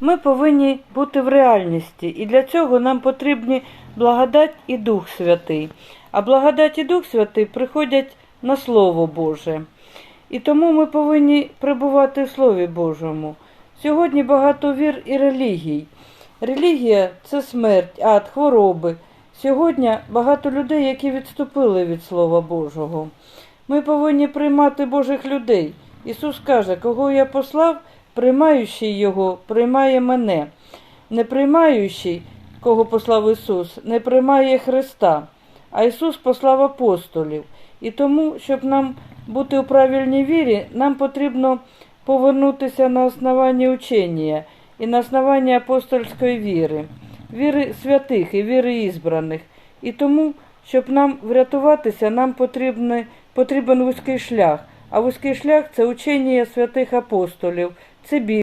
Ми повинні бути в реальності, і для цього нам потрібні благодать і Дух Святий. А благодать і Дух Святий приходять на Слово Боже. І тому ми повинні перебувати в Слові Божому. Сьогодні багато вір і релігій. Релігія це смерть, ад, хвороби. Сьогодні багато людей, які відступили від Слова Божого. Ми повинні приймати Божих людей. Ісус каже, кого я послав, приймаючий Його, приймає мене. Не приймаючий, кого послав Ісус, не приймає Христа, а Ісус послав апостолів. І тому, щоб нам бути у правильній вірі, нам потрібно повернутися на основання учення і на основання апостольської віри, віри святих і віри ізбраних. І тому, щоб нам врятуватися, нам потрібен, вузький шлях. А вузький шлях це учення святих апостолів, це Біблія.